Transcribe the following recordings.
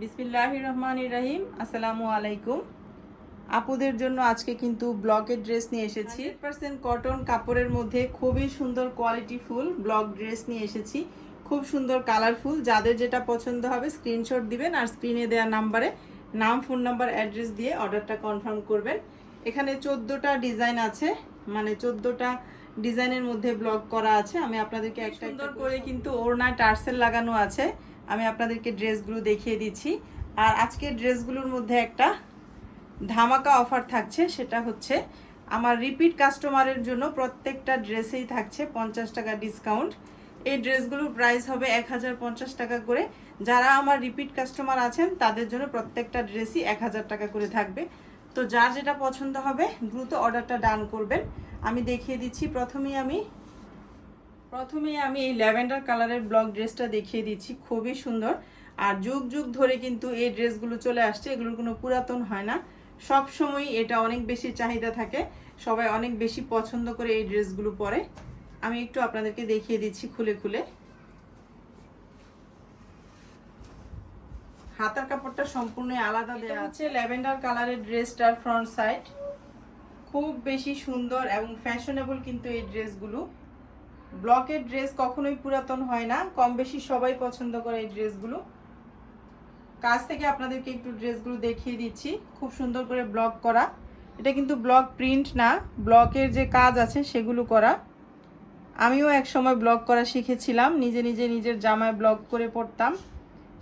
বিসমিল্লাহ রহমান রাহিম। আসসালামু আলাইকুম। আপুদের জন্য আজকে কিন্তু ব্লকের ড্রেস নিয়ে এসেছি। পার্সেন্ট কটন কাপড়ের মধ্যে খুবই সুন্দর কোয়ালিটি ফুল ব্লক ড্রেস নিয়ে এসেছি। খুব সুন্দর কালারফুল। যাদের যেটা পছন্দ হবে স্ক্রিনশট দিবেন আর স্ক্রিনে দেওয়া নাম্বারে নাম ফোন নাম্বার অ্যাড্রেস দিয়ে অর্ডারটা কনফার্ম করবেন। এখানে চোদ্দোটা ডিজাইন আছে। মানে চোদ্দোটা ডিজাইনের মধ্যে ব্লক করা আছে। আমি আপনাদেরকে একটা সুন্দর করে কিন্তু ওড়না টার্সেল লাগানো আছে। আমি আপনাদেরকে ড্রেসগুলো দেখিয়ে দিচ্ছি। আর আজকের ড্রেসগুলোর মধ্যে একটা ধামাকা অফার থাকছে, সেটা হচ্ছে আমার রিপিট কাস্টমারের জন্য প্রত্যেকটা ড্রেসেই থাকছে পঞ্চাশ টাকা ডিসকাউন্ট। এই ড্রেসগুলোর প্রাইস হবে এক হাজার পঞ্চাশ টাকা করে। যারা আমার রিপিট কাস্টমার আছেন, তাদের জন্য প্রত্যেকটা ড্রেসই এক হাজার টাকা করে থাকবে। তো যার যেটা পছন্দ হবে, দ্রুত অর্ডারটা ডান করবেন। আমি দেখিয়ে দিচ্ছি, প্রথমেই আমি প্রথমেই আমি এই ল্যাভেন্ডার কালারের ব্লক ড্রেসটা দেখিয়ে দিচ্ছি খুবই সুন্দর। আর যুগ যুগ ধরে কিন্তু এই ড্রেসগুলো চলে আসছে এগুলোর কোনো পুরাতন হয় না। সব সময় এটা অনেক বেশি চাহিদা থাকে সবাই অনেক বেশি পছন্দ করে এই ড্রেসগুলো পরে। আমি একটু আপনাদেরকে দেখিয়ে দিচ্ছি খুলে খুলে। হাতার কাপড়টা সম্পূর্ণ আলাদা দেওয়া আছে। ল্যাভেন্ডার কালারের ড্রেসটার ফ্রন্ট সাইড। খুব বেশি সুন্দর এবং ফ্যাশনেবল কিন্তু এই ড্রেসগুলো। ব্লকের ড্রেস কখনোই পুরাতন হয় না। কম বেশি সবাই পছন্দ করে এই ড্রেসগুলো। কাছ থেকে আপনাদেরকে একটু ড্রেসগুলো দেখিয়ে দিচ্ছি। খুব সুন্দর করে ব্লক করা। এটা কিন্তু ব্লক প্রিন্ট না, ব্লকের যে কাজ আছে সেগুলো করা। আমিও এক সময় ব্লগ করা শিখেছিলাম, নিজে নিজে নিজের জামায় ব্লক করে পড়তাম।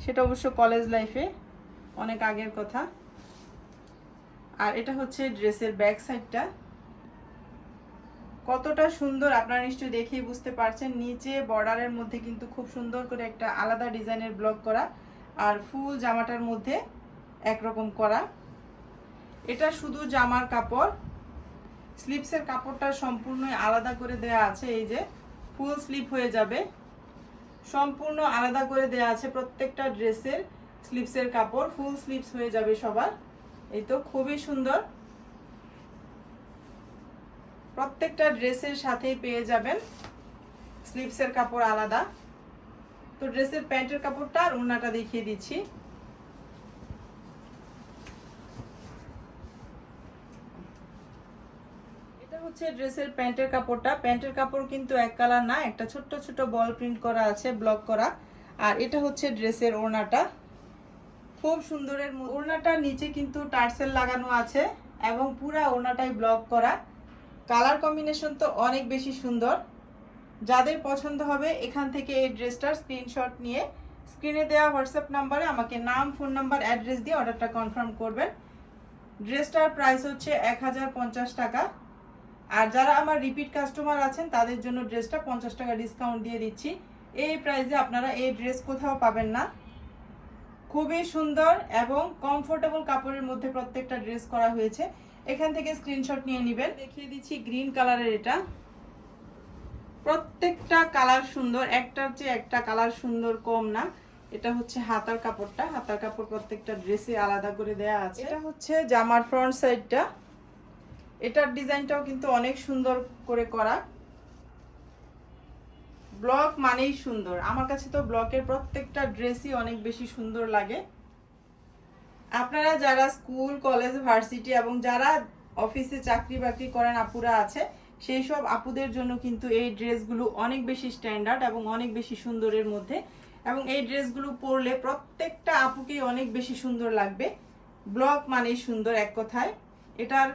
সেটা অবশ্য কলেজ লাইফে অনেক আগের কথা। আর এটা হচ্ছে ড্রেসের ব্যাক সাইডটা। কতটা সুন্দর আপনারা নিশ্চয়ই দেখেই বুঝতে পারছেন। নিচে বর্ডারের মধ্যে কিন্তু খুব সুন্দর করে একটা আলাদা ডিজাইনের ব্লক করা আর ফুল জামাটার মধ্যে একরকম করা। এটা শুধু জামার কাপড়। স্লিপসের কাপড়টা সম্পূর্ণ আলাদা করে দেয়া আছে। এই যে ফুল স্লিপ হয়ে যাবে। সম্পূর্ণ আলাদা করে দেয়া আছে প্রত্যেকটা ড্রেসের স্লিপসের কাপড়। ফুল স্লিপস হয়ে যাবে সবার। এই তো খুবই সুন্দর। প্রত্যেকটা ড্রেসের সাথেই পেয়ে যাবেন। স্লিপসের কাপড় আলাদা। তো ড্রেসের প্যান্টের কাপড়টা আর ওড়নাটা দেখিয়ে দিচ্ছি। এটা হচ্ছে ড্রেসের প্যান্টের কাপড়টা। প্যান্টের কাপড় কিন্তু এক কালার না, একটা ছোট্ট ছোট বল প্রিন্ট করা আছে, ব্লক করা। আর এটা হচ্ছে ড্রেসের ওড়নাটা। খুব সুন্দরের ওড়নাটার নিচে কিন্তু টার্সেল লাগানো আছে এবং পুরা ওড়নাটাই ব্লক করা। কালার কম্বিনেশন তো অনেক বেশি সুন্দর। যাদের পছন্দ হবে, এখান থেকে এই ড্রেসটার স্ক্রিনশট নিয়ে স্ক্রিনে দেওয়া হোয়াটসঅ্যাপ নাম্বারে আমাকে নাম ফোন নাম্বার অ্যাড্রেস দিয়ে অর্ডারটা কনফার্ম করবেন। ড্রেসটার প্রাইস হচ্ছে এক হাজার পঞ্চাশ টাকা। আর যারা আমার রিপিট কাস্টমার আছেন, তাদের জন্য ড্রেসটা পঞ্চাশ টাকা ডিসকাউন্ট দিয়ে দিচ্ছি। এই প্রাইসে আপনারা এই ড্রেস কোথাও পাবেন না। খুবই সুন্দর এবং কমফোর্টেবল কাপড়ের মধ্যে প্রত্যেকটা ড্রেস করা হয়েছে। এখান থেকে স্ক্রিনশট নিয়ে নেবেন। দেখিয়ে দিচ্ছি গ্রিন কালারের এটা। প্রত্যেকটা কালার সুন্দর, একটার চেয়ে একটা কালার সুন্দর কম না। এটা হচ্ছে হাতার কাপড়টা। হাতার কাপড় প্রত্যেকটা ড্রেসে আলাদা করে দেয়া আছে। এটা হচ্ছে জামার ফ্রন্ট সাইডটা এটার ডিজাইনটাও কিন্তু অনেক সুন্দর করে করা। ব্লক মানেই সুন্দর। আমার কাছে তো ব্লকের প্রত্যেকটা ড্রেসই অনেক বেশি সুন্দর লাগে। আপনারা যারা স্কুল, কলেজ, ভার্সিটি এবং যারা অফিসে চাকরি বাকরি করেন আপুরা আছে সেই সব আপুদের জন্য কিন্তু এই ড্রেসগুলো অনেক বেশি স্ট্যান্ডার্ড এবং অনেক বেশি সুন্দরের মধ্যে। এবং এই ড্রেসগুলো পরলে প্রত্যেকটা আপুকেই অনেক বেশি সুন্দর লাগবে। ব্লক মানেই সুন্দর এক কথায়। এটার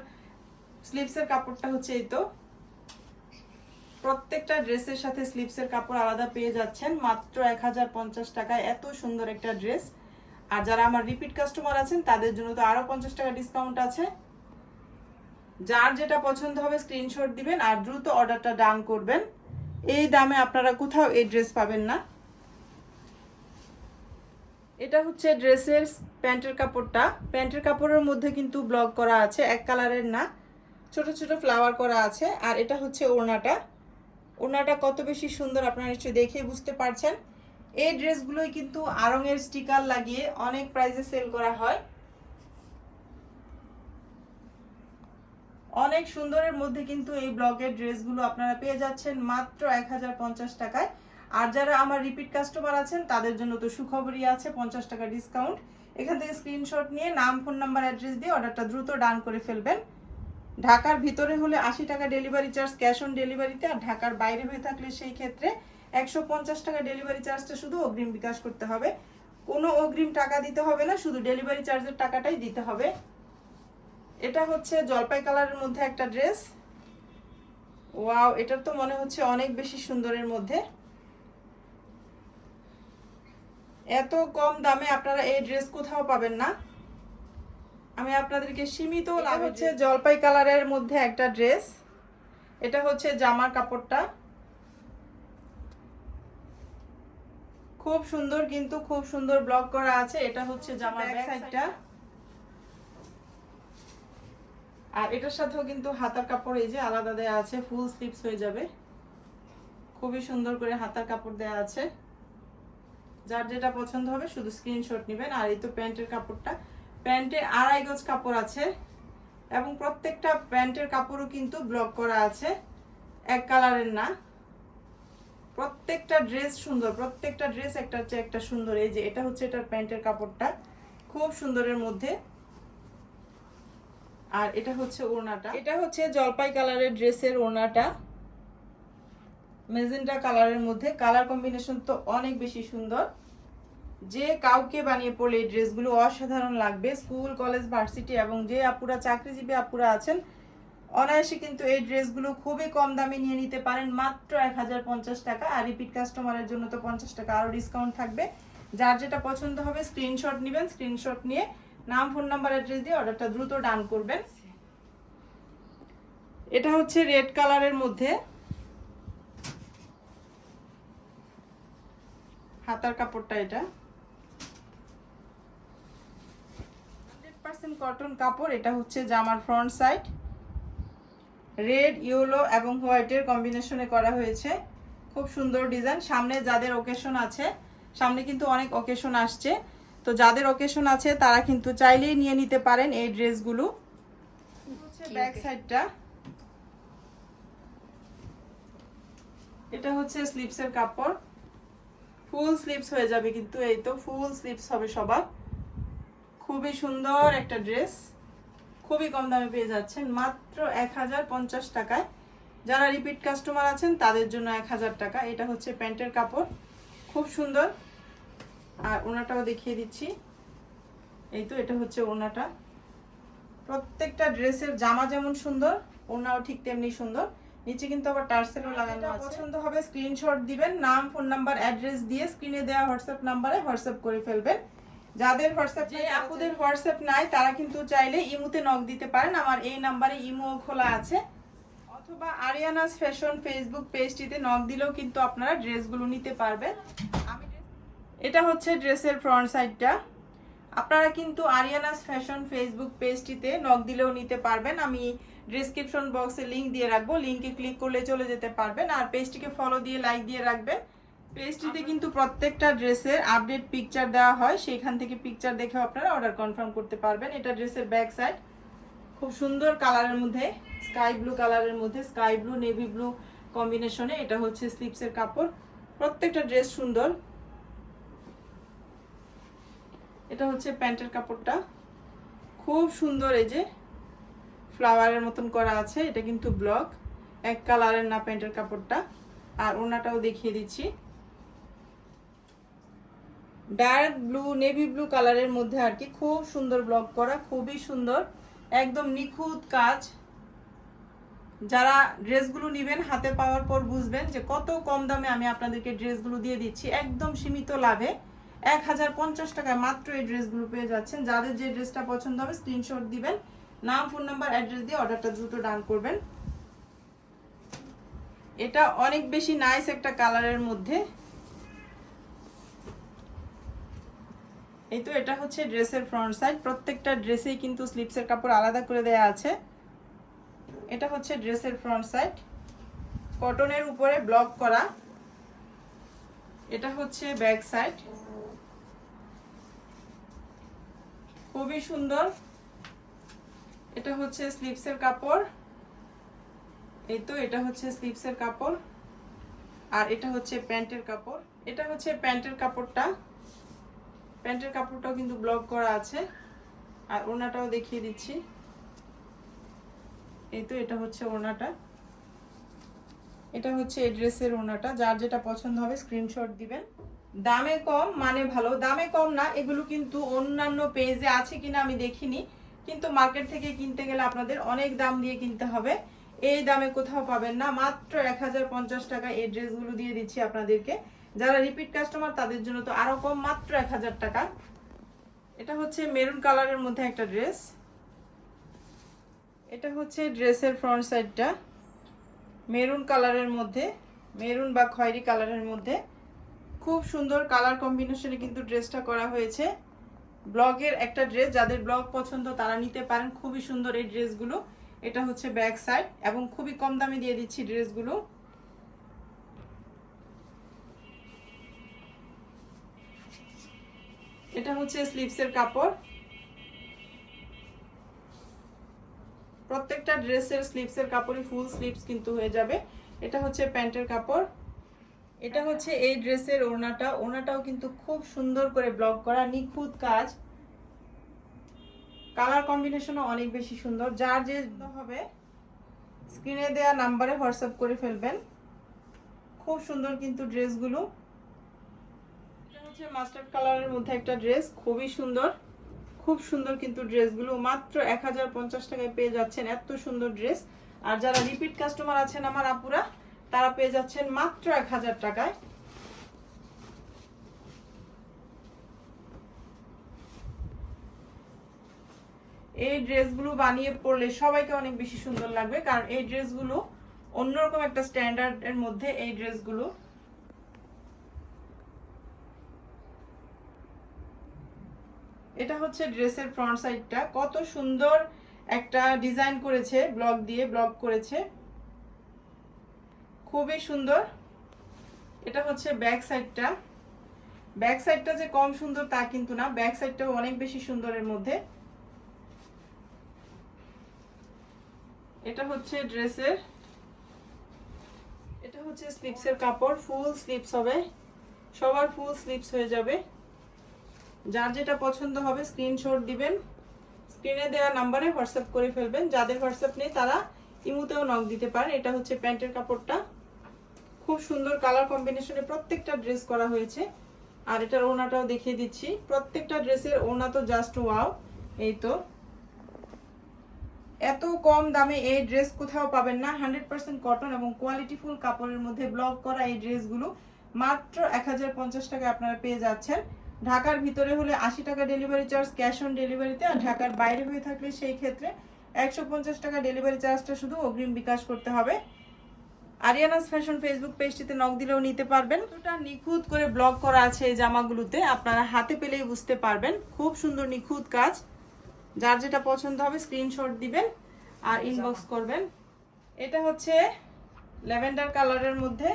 স্লিপসের কাপড়টা হচ্ছে এই তো। প্রত্যেকটা ড্রেসের সাথে স্লিপসের কাপড় আলাদা পেয়ে যাচ্ছেন। মাত্র এক হাজার পঞ্চাশ টাকায় এত সুন্দর একটা ড্রেস। আর যারা আমার রিপিট কাস্টমার আছেন, তাদের জন্য তো আরও পঞ্চাশ টাকা ডিসকাউন্ট আছে। যার যেটা পছন্দ হবে স্ক্রিনশট দিবেন আর দ্রুত অর্ডারটা ডান করবেন। এই দামে আপনারা কোথাও এই ড্রেস পাবেন না। এটা হচ্ছে ড্রেসের প্যান্টের কাপড়টা। প্যান্টের কাপড়ের মধ্যে কিন্তু ব্লক করা আছে, এক কালারের না। ছোট ছোট ফ্লাওয়ার করা আছে আর এটা হচ্ছে ওড়নাটা। ওড়নাটা কত বেশি সুন্দর আপনারা নিশ্চয়ই দেখে বুঝতে পারছেন। এই ড্রেসগুলোই কিন্তু আরঙের স্টিকার লাগিয়ে অনেক প্রাইসে সেল করা হয়। অনেক সুন্দরের মধ্যে কিন্তু এই ব্লগের ড্রেসগুলো আপনারা পেয়ে যাচ্ছেন মাত্র এক হাজার পঞ্চাশ টাকায়। আর যারা আমার রিপিট কাস্টমার আছেন, তাদের জন্য তো সুখবরই আছে, পঞ্চাশ টাকা ডিসকাউন্ট এখান থেকে স্ক্রিনশট নিয়ে নাম ফোন নাম্বার অ্যাড্রেস দিয়ে অর্ডারটা দ্রুত ডান করে ফেলবেন। ঢাকার ভিতরে হলে আশি টাকা ডেলিভারি চার্জ ক্যাশ অন ডেলিভারিতে আর ঢাকার বাইরে হয়ে থাকলে সেই ক্ষেত্রে একশো পঞ্চাশ টাকা ডেলিভারি চার্জটা শুধু অগ্রিম বিকাশ করতে হবে। কোনো অগ্রিম টাকা দিতে হবে না শুধু ডেলিভারি চার্জের টাকাটাই দিতে হবে। এটা হচ্ছে জলপাই কালারের মধ্যে একটা ড্রেস ওয়াও এটার তো মনে হচ্ছে অনেক বেশি সুন্দরের মধ্যে। এত কম দামে আপনারা এই ড্রেস কোথাও পাবেন না। আমি আপনাদেরকে সীমিত লাভ হচ্ছে জলপাই কালারের মধ্যে একটা ড্রেস এটা হচ্ছে জামার কাপড়টা। খুব সুন্দর কিন্তু খুব সুন্দর ব্লক করা আছে। এটা হচ্ছে জামার ব্যাক সাইডটা আর এটার সাথেও কিন্তু হাতার কাপড় এই যে আলাদা দেয়া আছে ফুল স্লিপস হয়ে যাবে। খুবই সুন্দর করে হাতার কাপড় দেয়া আছে। যার যেটা পছন্দ হবে শুধু স্ক্রিনশট নেবেন। আর এই তো প্যান্টের কাপড়টা। প্যান্টে আড়াই গজ কাপড় আছে এবং প্রত্যেকটা প্যান্টের কাপড়ও কিন্তু ব্লক করা আছে। এক কালারের না। প্রত্যেকটা ড্রেস সুন্দর, প্রত্যেকটা ড্রেস একটা হচ্ছে একটা সুন্দর। এই যে এটা হচ্ছে এটার প্যান্টের কাপড়টা, খুব সুন্দরের মধ্যে। আর এটা হচ্ছে ওড়নাটা। এটা হচ্ছে জলপাই কালারের ড্রেসের ওড়নাটা। মেজেন্টা কালারের মধ্যে। কালার কম্বিনেশন তো অনেক বেশি সুন্দর। যে কাউকে বানিয়ে পড়লে এই ড্রেসগুলো অসাধারণ লাগবে। স্কুল, কলেজ, ভার্সিটি এবং যে আপুরা, চাকরিজীবী আপুরা আছেন অনায়াসে কিন্তু এই ড্রেসগুলো খুবই কম দামে নিয়ে নিতে পারেন, মাত্র এক হাজার পঞ্চাশ টাকা। আর রিপিট কাস্টমারের জন্য তো পঞ্চাশ টাকা আরও ডিসকাউন্ট থাকবে। যার যেটা পছন্দ হবে স্ক্রিনশট নেবেন স্ক্রিনশট নিয়ে নাম ফোন নাম্বার অ্যাড্রেস দিয়ে অর্ডারটা দ্রুত ডান করবেন। এটা হচ্ছে রেড কালারের মধ্যে হাতার কাপড়টা এটা। হান্ড্রেড পার্সেন্ট কটন কাপড়, এটা হচ্ছে জামার ফ্রন্ট সাইড রেড ইয়েলো এবং হোয়াইটের কম্বিনেশনে করা হয়েছে। খুব সুন্দর ডিজাইন। সামনে যাদের ওকেশন আছে সামনে কিন্তু অনেক ওকেশন আসছে। তো যাদের ওকেশন আছে তারা কিন্তু চাইলেই নিয়ে নিতে পারেন এই ড্রেসগুলো। হচ্ছে ব্যাক সাইডটা এটা হচ্ছে স্লিপসের কাপড়। ফুল স্লিপস হয়ে যাবে কিন্তু এই তো। ফুল স্লিপস হবে সবার। খুবই সুন্দর একটা ড্রেস। খুবই কম দামে পেয়ে যাচ্ছেন। মাত্র এক হাজার পঞ্চাশ টাকায়। যারা রিপিট কাস্টমার আছেন তাদের জন্য এক হাজার টাকা। এটা হচ্ছে প্যান্টের কাপড়। খুব সুন্দর। আর ওনাটাও দেখিয়ে দিচ্ছি। এই তো এটা হচ্ছে ওনাটা। প্রত্যেকটা ড্রেসের জামা যেমন সুন্দর ওনাও ঠিক তেমনি সুন্দর। নিচে কিন্তু আবার টার্সেলও লাগানো আছে। পছন্দ হবে। স্ক্রিনশট দিবেন নাম ফোন নাম্বার অ্যাড্রেস দিয়ে স্ক্রিনে দেওয়া হোয়াটসঅ্যাপ নাম্বারে হোয়াটসঅ্যাপ করে ফেলবেন। যাদের হোয়াটসঅ্যাপ যে আপুদের হোয়াটসঅ্যাপ নাই তারা কিন্তু চাইলে ইমুতে নক দিতে পারেন। আমার এই নাম্বারে ইমো খোলা আছে। অথবা আরিয়ানাস ফ্যাশন ফেসবুক পেজটিতে নক দিলেও কিন্তু আপনারা ড্রেসগুলো নিতে পারবেন। আমি এটা হচ্ছে ড্রেসের ফ্রন্ট সাইডটা আপনারা কিন্তু আরিয়ানাস ফ্যাশন ফেসবুক পেজটিতে নক দিলেও নিতে পারবেন। আমি ডিসক্রিপশন বক্সে লিংক দিয়ে রাখব। লিংকে ক্লিক করলে চলে যেতে পারবেন। আর পেজটিকে ফলো দিয়ে লাইক দিয়ে রাখবেন। পেজটিতে কিন্তু প্রত্যেকটা ড্রেসের আপডেট পিকচার দেওয়া হয়। সেখান থেকে পিকচার দেখে আপনারা অর্ডার কনফার্ম করতে পারবেন। এটা ড্রেসের ব্যাক সাইড খুব সুন্দর কালারের মধ্যে স্কাই ব্লু কালারের মধ্যে স্কাই ব্লু নেভি ব্লু কম্বিনেশনে এটা হচ্ছে স্লিপসের কাপড়। প্রত্যেকটা ড্রেস সুন্দর। এটা হচ্ছে প্যান্টের কাপড়টা। খুব সুন্দর এই যে ফ্লাওয়ারের মতন করা আছে। এটা কিন্তু ব্লক এক কালারের না প্যান্টের কাপড়টা। আর ওনাটাও দেখিয়ে দিচ্ছি। ডার্ক ব্লু, নেভি ব্লু কালারের মধ্যে আর কি। খুব সুন্দর ব্লক করা, খুবই সুন্দর। একদম নিখুঁত কাজ। যারা ড্রেসগুলো নেবেন, হাতে পাওয়ার পর বুঝবেন যে কত কম দামে আমি আপনাদেরকে ড্রেসগুলো দিয়ে দিচ্ছি। একদম সীমিত লাভে। এক হাজার পঞ্চাশ টাকায় মাত্র এই ড্রেসগুলো পেয়ে যাচ্ছেন। যাদের যে ড্রেসটা পছন্দ হবে স্ক্রিনশট দিবেন। নাম ফোন নাম্বার অ্যাড্রেস দিয়ে অর্ডারটা দ্রুত ডান করবেন। এটা অনেক বেশি নাইস একটা কালারের মধ্যে। এই তো এটা হচ্ছে ড্রেসের ফ্রন্ট সাইড প্রত্যেকটা ড্রেসেই কিন্তু স্লিপসের কাপড় আলাদা করে দেয়া আছে। এটা হচ্ছে ড্রেসের ফ্রন্ট সাইড কটনের উপরে ব্লক করা। এটা হচ্ছে ব্যাক সাইড খুবই সুন্দর। এটা হচ্ছে স্লিপসের কাপড়। এই তো এটা হচ্ছে স্লিপসের কাপড়। আর এটা হচ্ছে প্যান্টের কাপড়। এটা হচ্ছে প্যান্টের কাপড়টা। প্যান্টের কাপড়টাও কিন্তু ব্লক করা আছে। আর ওনাটাও দেখিয়ে দিচ্ছি। এই তো এটা হচ্ছে ওনাটা। এটা হচ্ছে এই ড্রেসের ওনাটা। যার যেটা পছন্দ হবে স্ক্রিনশট দিবেন। দামে কম মানে ভালো। দামে কম না, এগুলো কিন্তু অন্যান্য পেজে আছে কিনা আমি দেখিনি। কিন্তু মার্কেট থেকে কিনতে গেলে আপনাদের অনেক দাম দিয়ে কিনতে হবে। এই দামে কোথাও পাবেন না। মাত্র এক হাজার পঞ্চাশ টাকা এই ড্রেসগুলো দিয়ে দিচ্ছি আপনাদেরকে। যারা রিপিট কাস্টমার তাদের জন্য তো আরও কম মাত্র এক হাজার টাকা। এটা হচ্ছে মেরুন কালারের মধ্যে একটা ড্রেস এটা হচ্ছে ড্রেসের ফ্রন্ট সাইডটা মেরুন কালারের মধ্যে মেরুন বা খয়েরি কালারের মধ্যে। খুব সুন্দর কালার কম্বিনেশনে কিন্তু ড্রেসটা করা হয়েছে। ব্লগের একটা ড্রেস যাদের ব্লগ পছন্দ তারা নিতে পারেন। খুবই সুন্দর এই ড্রেসগুলো এটা হচ্ছে ব্যাক সাইড এবং খুবই কম দামে দিয়ে দিচ্ছি ড্রেসগুলো এটা হচ্ছে স্লিপসের কাপড়। প্রত্যেকটা ড্রেসের স্লিপসের কাপড়ই ফুল স্লিভস কিন্তু হয়ে যাবে। এটা হচ্ছে প্যান্টের কাপড়। এটা হচ্ছে এই ড্রেসের ওড়নাটা। ওড়নাটাও কিন্তু খুব সুন্দর করে ব্লক করা, নিখুঁত কাজ। কালার কম্বিনেশনও অনেক বেশি সুন্দর। যার যে হবে, স্ক্রিনে দেওয়া নাম্বারে হোয়াটসঅ্যাপ করে ফেলবেন। খুব সুন্দর কিন্তু ড্রেসগুলো। হচ্ছে মাস্টার্ড কালারের মধ্যে একটা ড্রেস, খুবই সুন্দর। খুব সুন্দর কিন্তু ড্রেসগুলো। মাত্র এক হাজার পঞ্চাশ টাকায় পেয়ে যাচ্ছেন এত সুন্দর ড্রেস। আর যারা রিপিট কাস্টমার আছেন আমার আপুরা, তারা পেয়ে যাচ্ছেন মাত্র এক হাজার টাকায়। এই ড্রেসগুলো বানিয়ে পরলে সবাইকে অনেক বেশি সুন্দর লাগবে, কারণ এই ড্রেসগুলো অন্যরকম একটা স্ট্যান্ডার্ডের মধ্যে এই ড্রেসগুলো এটা হচ্ছে ড্রেসের ফ্রন্ট সাইডটা কত সুন্দর একটা ডিজাইন করেছে ব্লক দিয়ে ব্লক করেছে। খুবই সুন্দর। এটা হচ্ছে ব্যাক সাইডটা ব্যাক সাইডটা যে কম সুন্দর তা কিন্তু না। ব্যাক সাইডটাও অনেক বেশি সুন্দরের মধ্যে। এটা হচ্ছে ড্রেসের, এটা হচ্ছে স্লিপসের কাপড়। ফুল স্লিপস হবে। সবার ফুল স্লিপস হয়ে যাবে। যার যেটা পছন্দ হবে স্ক্রিনশট দিবেন। স্ক্রিনে দেওয়া নাম্বারে হোয়াটসঅ্যাপ করে ফেলবেন। যাদের হোয়াটসঅ্যাপ নেই, তারা ইমুতেও নক দিতে পারেন এটা হচ্ছে প্যান্টের কাপড়টা। খুব সুন্দর কালার কম্বিনেশনে প্রত্যেকটা ড্রেস করা হয়েছে। আর এটার ওনাটাও দেখিয়ে দিচ্ছি। প্রত্যেকটা ড্রেসের ওনা তো জাস্ট ওয়াও এই তো। এত কম দামে এই ড্রেস কোথাও পাবেন না। হান্ড্রেড পার্সেন্ট কটন এবং কোয়ালিটিফুল কাপড়ের মধ্যে ব্লক করা এই ড্রেসগুলো মাত্র এক হাজার পঞ্চাশ টাকায় আপনারা পেয়ে যাচ্ছেন। ঢাকার ভিতরে হলে আশি টাকা ডেলিভারি চার্জ ক্যাশ অন ডেলিভারিতে আর ঢাকার বাইরে হয়ে থাকলে সেই ক্ষেত্রে একশো পঞ্চাশ টাকা ডেলিভারি চার্জটা শুধু অগ্রিম বিকাশ করতে হবে। আরিয়ানাস ফ্যাশন ফেসবুক পেজটিতে নক দিলেও নিতে পারবেন। ওটা নিখুঁত করে ব্লক করা আছে এই জামাগুলোতে। আপনারা হাতে পেলেই বুঝতে পারবেন। খুব সুন্দর নিখুঁত কাজ। যার যেটা পছন্দ হবে স্ক্রিনশট দিবেন আর ইনবক্স করবেন। এটা হচ্ছে ল্যাভেন্ডার কালারের মধ্যে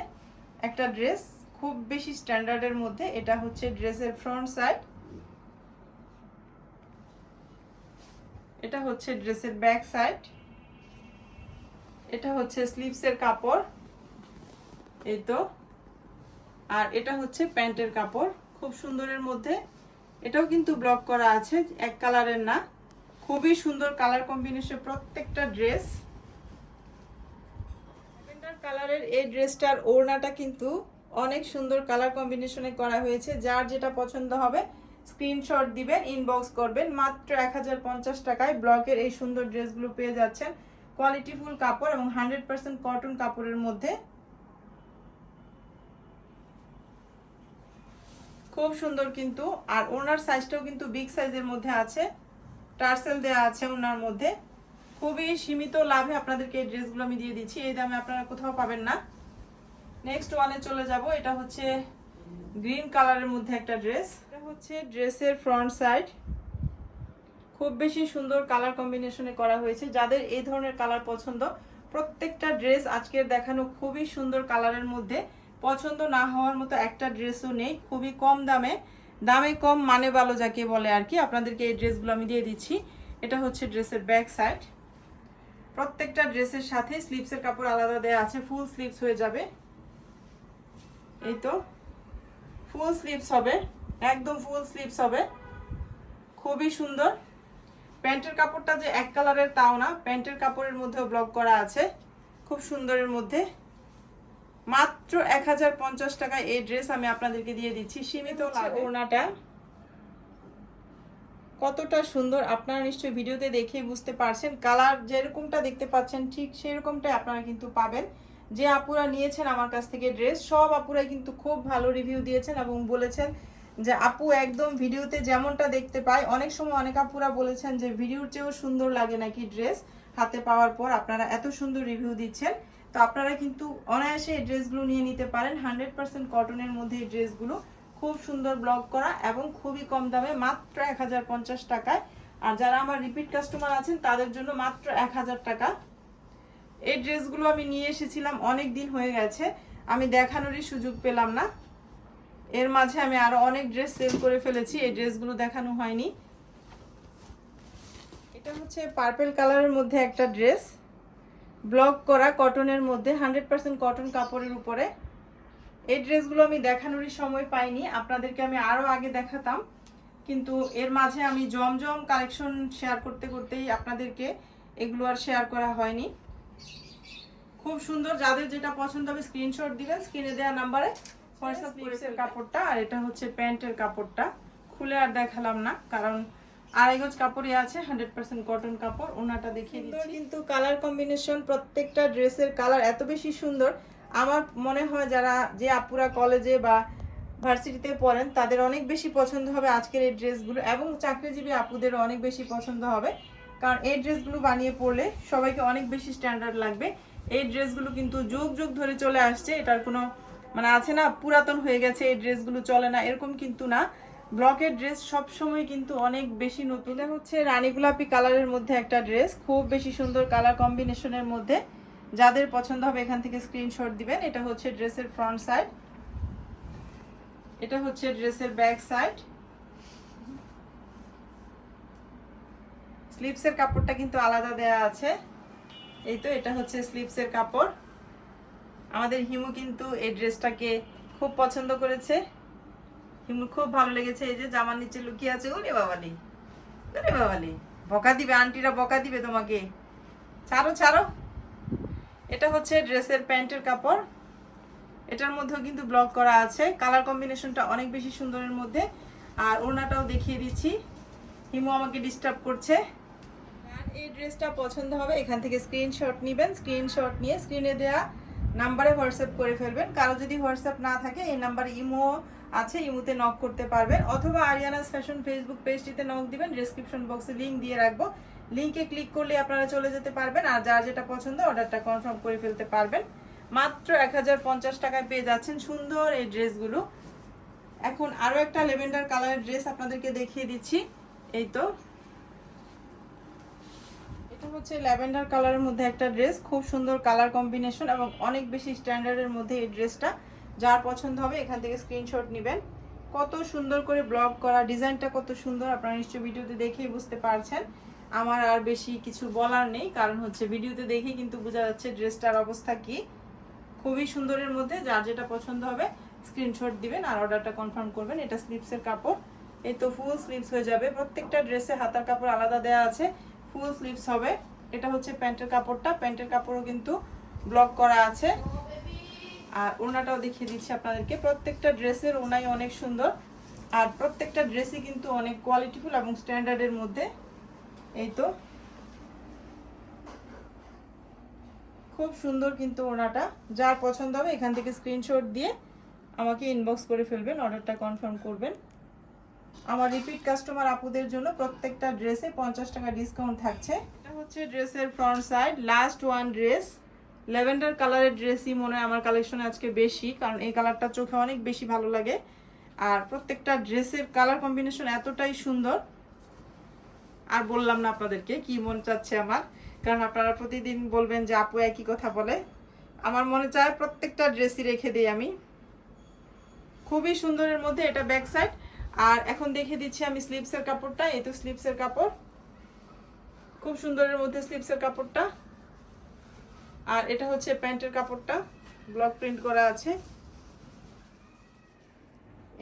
একটা ড্রেস খুব বেশি স্ট্যান্ডার্ডের মধ্যে এটা হচ্ছে ড্রেসের ফ্রন্ট সাইড। এটা হচ্ছে ড্রেসের ব্যাক সাইড। এটা হচ্ছে স্লিভসের কাপড়। এই তো। আর এটা হচ্ছে প্যান্টের কাপড়। খুব সুন্দরের মধ্যে। এটাও কিন্তু ব্লক করা আছে, এক কালারের না। খুবই সুন্দর কালার কম্বিনেশন প্রত্যেকটা ড্রেস। কালারের এই ড্রেসটার ওড়নাটা কিন্তু অনেক সুন্দর কালার কম্বিনেশনে করা হয়েছে। যার যেটা পছন্দ হবে স্ক্রিনশট দিবেন ইনবক্স করবেন। মাত্র এক হাজার পঞ্চাশ টাকায় ব্লকের এই সুন্দর ড্রেসগুলো পেয়ে যাচ্ছেন। কোয়ালিটিফুল কাপড় এবং হান্ড্রেড পার্সেন্ট কটন কাপড়ের মধ্যে। খুব সুন্দর কিন্তু। আর ওনার সাইজটাও কিন্তু বিগ সাইজের মধ্যে আছে। টার্সেল দেওয়া আছে ওনার মধ্যে। খুবই সীমিত লাভে আপনাদেরকে এই ড্রেসগুলো আমি দিয়ে দিচ্ছি। এই দামে আপনারা কোথাও পাবেন না। নেক্সট ওয়ানে চলে যাব, এটা হচ্ছে গ্রিন কালারের মধ্যে একটা ড্রেস এটা হচ্ছে ড্রেসের ফ্রন্ট সাইড খুব বেশি সুন্দর কালার কম্বিনেশনে করা হয়েছে। যাদের এই ধরনের কালার পছন্দ, প্রত্যেকটা ড্রেস আজকের দেখানো খুবই সুন্দর কালারের মধ্যে। পছন্দ না হওয়ার মতো একটা ড্রেসও নেই, খুবই কম দামে। দামে কম মানে ভালো যাকে বলে আর কি। আপনাদেরকে এই ড্রেসগুলো আমি দিয়ে দিচ্ছি। এটা হচ্ছে ড্রেসের ব্যাক সাইড প্রত্যেকটা ড্রেসের সাথে স্লিপসের কাপড় আলাদা দেওয়া আছে ফুল স্লিপস হয়ে যাবে। এই তো ফুল স্লিভস হবে একদম ফুল স্লিভস হবে। খুবই সুন্দর। প্যান্টের কাপড়টা যে এক কালারের তাও না প্যান্টের কাপড়ের মধ্যেও ব্লক করা আছে খুব সুন্দরের মধ্যে। মাত্র এক হাজার পঞ্চাশ টাকায় এই ড্রেস আমি আপনাদেরকে দিয়ে দিচ্ছি। সীমিত ওড়নাটা। কতটা সুন্দর আপনারা নিশ্চয়ই ভিডিওতে দেখে বুঝতে পারছেন। কালার যেরকমটা দেখতে পাচ্ছেন ঠিক সেরকমটাই আপনারা কিন্তু পাবেন। যে আপুরা নিয়েছেন আমার কাছ থেকে ড্রেস, সব আপুরাই কিন্তু খুব ভালো রিভিউ দিয়েছেন এবং বলেছেন যে আপু একদম ভিডিওতে যেমনটা দেখতে পাই অনেক সময় অনেক আপুরা বলেছেন যে ভিডিওর চেয়েও সুন্দর লাগে নাকি ড্রেস হাতে পাওয়ার পর আপনারা এত সুন্দর রিভিউ দিচ্ছেন। তো আপনারা কিন্তু অনায়াসে এই ড্রেসগুলো নিয়ে নিতে পারেন। হান্ড্রেড পার্সেন্ট কটনের মধ্যে এই ড্রেসগুলো খুব সুন্দর ব্লগ করা এবং খুবই কম দামে মাত্র এক হাজার পঞ্চাশ টাকায়। আর যারা আমার রিপিট কাস্টমার আছেন, তাদের জন্য মাত্র এক হাজার টাকা এই ড্রেসগুলো আমি নিয়ে এসেছিলাম অনেক দিন হয়ে গেছে। আমি দেখানোরই সুযোগ পেলাম না। এর মাঝে আমি আরও অনেক ড্রেস সেল করে ফেলেছি, এই ড্রেসগুলো দেখানো হয়নি। এটা হচ্ছে পার্পেল কালারের মধ্যে একটা ড্রেস। ব্লক করা কটনের মধ্যে, হান্ড্রেড পার্সেন্ট কটন কাপড়ের উপরে। এই ড্রেসগুলো আমি দেখানোরই সময় পাইনি, আপনাদেরকে আমি আরও আগে দেখাতাম। কিন্তু এর মাঝে আমি জমজম কালেকশন শেয়ার করতে করতেই আপনাদেরকে এগুলো আর শেয়ার করা হয়নি। খুব সুন্দর যাদের যেটা পছন্দ হবে স্ক্রিনশট দিবেন স্ক্রিনে দেওয়া নাম্বারে হোয়াটসঅ্যাপ স্লিভসের কাপড়টা আর এটা হচ্ছে প্যান্টের কাপড়টা। খুলে আর দেখালাম না কারণ আড়াই গজ কাপড়ই আছে হান্ড্রেড পার্সেন্ট কটন কাপড় ওনাটা দেখিয়ে দিচ্ছি। কিন্তু কালার কম্বিনেশন প্রত্যেকটা ড্রেসের কালার এত বেশি সুন্দর। আমার মনে হয় যারা যে আপুরা কলেজে বা ভার্সিটিতে পড়েন তাদের অনেক বেশি পছন্দ হবে আজকের এই ড্রেসগুলো এবং চাকরিজীবী আপুদেরও অনেক বেশি পছন্দ হবে। কারণ এই ড্রেসগুলো বানিয়ে পড়লে সবাইকে অনেক বেশি স্ট্যান্ডার্ড লাগবে। এই ড্রেসগুলো কিন্তু যুগ যুগ ধরে চলে আসছে। এটার কোনো মানে আছে না, পুরাতন হয়ে গেছে, এই ড্রেসগুলো চলে না, এরকম কিন্তু না। ব্লকের ড্রেস সব সময় কিন্তু অনেক বেশি নতুন। হচ্ছে রানী গোলাপি কালারের মধ্যে একটা ড্রেস, খুব বেশি সুন্দর কালার কম্বিনেশনের মধ্যে। যাদের পছন্দ হবে এখান থেকে স্ক্রিনশট দিবেন। এটা হচ্ছে ড্রেসের ফ্রন্ট সাইড। এটা হচ্ছে ড্রেসের ব্যাক সাইড। স্লিপসের কাপড়টা কিন্তু আলাদা দেয়া আছে। এই তো এটা হচ্ছে স্লিপসের কাপড়। আমাদের হিমু কিন্তু এই ড্রেসটাকে খুব পছন্দ করেছে। হিমুর খুব ভালো লেগেছে, এই যে জামার নিচে লুকিয়ে আছে। ওরে বাবালি ওরে বাবালি, বকা দিবে, আন্টিরা বকা দিবে তোমাকে। ছাড়ো ছাড়ো। এটা হচ্ছে ড্রেসের প্যান্টের কাপড়। এটার মধ্যেও কিন্তু ব্লক করা আছে। কালার কম্বিনেশনটা অনেক বেশি সুন্দরের মধ্যে। আর ওড়নাটাও দেখিয়ে দিচ্ছি। হিমু আমাকে ডিস্টার্ব করছে। আর এই ড্রেসটা পছন্দ হবে, এখান থেকে স্ক্রিনশট নেবেন স্ক্রিনশট নিয়ে স্ক্রিনে দেওয়া নাম্বারে হোয়াটসঅ্যাপ করে ফেলবেন। কারও যদি হোয়াটসঅ্যাপ না থাকে, এই নাম্বারে ইমো আছে, ইমোতে নক করতে পারবেন। অথবা আরিয়ানাস ফ্যাশন ফেসবুক পেজটিতে নক দিবেন ডিসক্রিপশন বক্সে লিংক দিয়ে রাখব। লিংকে ক্লিক করলে আপনারা চলে যেতে পারবেন আর যার যেটা পছন্দ অর্ডারটা কনফার্ম করে ফেলতে পারবেন। মাত্র এক হাজার পঞ্চাশ টাকায় পেয়ে যাচ্ছেন সুন্দর এই ড্রেসগুলো। এখন আরও একটা লেভেন্ডার কালারের ড্রেস আপনাদেরকে দেখিয়ে দিচ্ছি। এই তো এটা হচ্ছে ল্যাভেন্ডার কালারের মধ্যে একটা ড্রেস, খুব সুন্দর কালার কম্বিনেশন এবং অনেক বেশি স্ট্যান্ডার্ডের মধ্যে এই ড্রেসটা। যার পছন্দ হবে এখান থেকে স্ক্রিনশট নেবেন। কত সুন্দর করে ব্লগ করা, ডিজাইনটা কত সুন্দর, আপনারা নিশ্চয়ই ভিডিওতে দেখেই বুঝতে পারছেন। আমার আর বেশি কিছু বলার নেই, কারণ হচ্ছে ভিডিওতে দেখেই কিন্তু বোঝা যাচ্ছে ড্রেসটার অবস্থা কি। খুবই সুন্দরের মধ্যে, যার যেটা পছন্দ হবে স্ক্রিনশট দিবেন আর অর্ডারটা কনফার্ম করবেন। এটা স্লিপসের কাপড়। এই তো ফুল স্লিপস হয়ে যাবে। প্রত্যেকটা ড্রেসে হাতার কাপড় আলাদা দেওয়া আছে। ফুল স্লিপস হবে। এটা হচ্ছে প্যান্টের কাপড়টা। প্যান্টের কাপড়ও কিন্তু ব্লক করা আছে। আর ওনাটাও দেখিয়ে দিচ্ছি আপনাদেরকে। প্রত্যেকটা ড্রেসের ওনাই অনেক সুন্দর। আর প্রত্যেকটা ড্রেসই কিন্তু অনেক কোয়ালিটিফুল এবং স্ট্যান্ডার্ডের মধ্যে। এই তো। খুব সুন্দর কিন্তু ওনাটা যার পছন্দ হবে এখান থেকে স্ক্রিনশট দিয়ে আমাকে ইনবক্স করে ফেলবেন অর্ডারটা কনফার্ম করবেন। আমার রিপিট কাস্টমার আপুদের জন্য প্রত্যেকটা ড্রেসে পঞ্চাশ টাকা ডিসকাউন্ট থাকছে। এটা হচ্ছে ড্রেসের front side last one dress lavender কালারের ড্রেসই মনে হয় আমার কালেকশনে আজকে বেশি, কারণ এই কালারটা চোখে অনেক বেশি ভালো লাগে। আর প্রত্যেকটা ড্রেসের কালার কম্বিনেশন এতটাই সুন্দর। আর বললাম না আপনাদেরকে কি মন চাচ্ছে আমার, কারণ আপনারা প্রতিদিন বলবেন যে আপু একই কথা বলে। আমার মনে চায় প্রত্যেকটা ড্রেসই রেখে দিই আমি। খুবই সুন্দরের মধ্যে এটা ব্যাক সাইড আর এখন দেখে দিচ্ছি আমি স্লিপসের কাপড়টা, এই তো স্লিপসের কাপড়। খুব সুন্দরের মধ্যে স্লিপসের কাপড়টা। আর এটা হচ্ছে প্যান্টের কাপড়টা ব্লক প্রিন্ট করা আছে।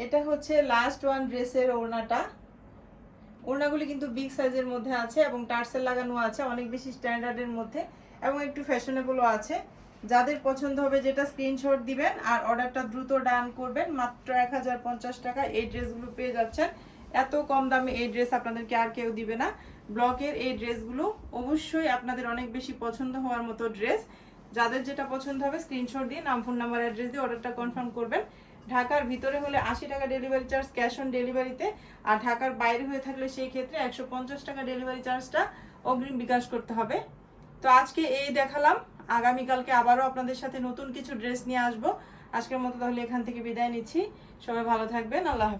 এটা হচ্ছে লাস্ট ওয়ান ড্রেসের ওড়নাটা। ওড়নাগুলি কিন্তু বিগ সাইজের মধ্যে আছে এবং টার্সেল লাগানো আছে, অনেক বেশি স্ট্যান্ডার্ডের মধ্যে এবং একটু ফ্যাশনেবলও আছে। যাদের পছন্দ হবে যেটা স্ক্রিনশট দিবেন আর অর্ডারটা দ্রুত ডান করবেন, মাত্র এক হাজার পঞ্চাশ টাকা এই ড্রেসগুলো পেয়ে যাচ্ছেন। এত কম দামে এই ড্রেস আপনাদেরকে আর কেউ দিবে না। ব্লকের এই ড্রেসগুলো অবশ্যই আপনাদের অনেক বেশি পছন্দ হওয়ার মতো ড্রেস যাদের যেটা পছন্দ হবে স্ক্রিনশট দিয়ে নাম ফোন নাম্বার অ্যাড্রেস দিয়ে অর্ডারটা কনফার্ম করবেন। ঢাকার ভিতরে হলে আশি টাকা ডেলিভারি চার্জ ক্যাশ অন ডেলিভারিতে আর ঢাকার বাইরে হয়ে থাকলে সেই ক্ষেত্রে একশো পঞ্চাশ টাকা ডেলিভারি চার্জটা অগ্রিম বিকাশ করতে হবে। তো আজকে এই দেখালাম। আগামীকালকে আবারও আপনাদের সাথে নতুন কিছু ড্রেস নিয়ে আসব। আজকের মতো তাহলে এখান থেকে বিদায় নিচ্ছি। সবাই ভালো থাকবেন। আল্লাহ হাফিজ।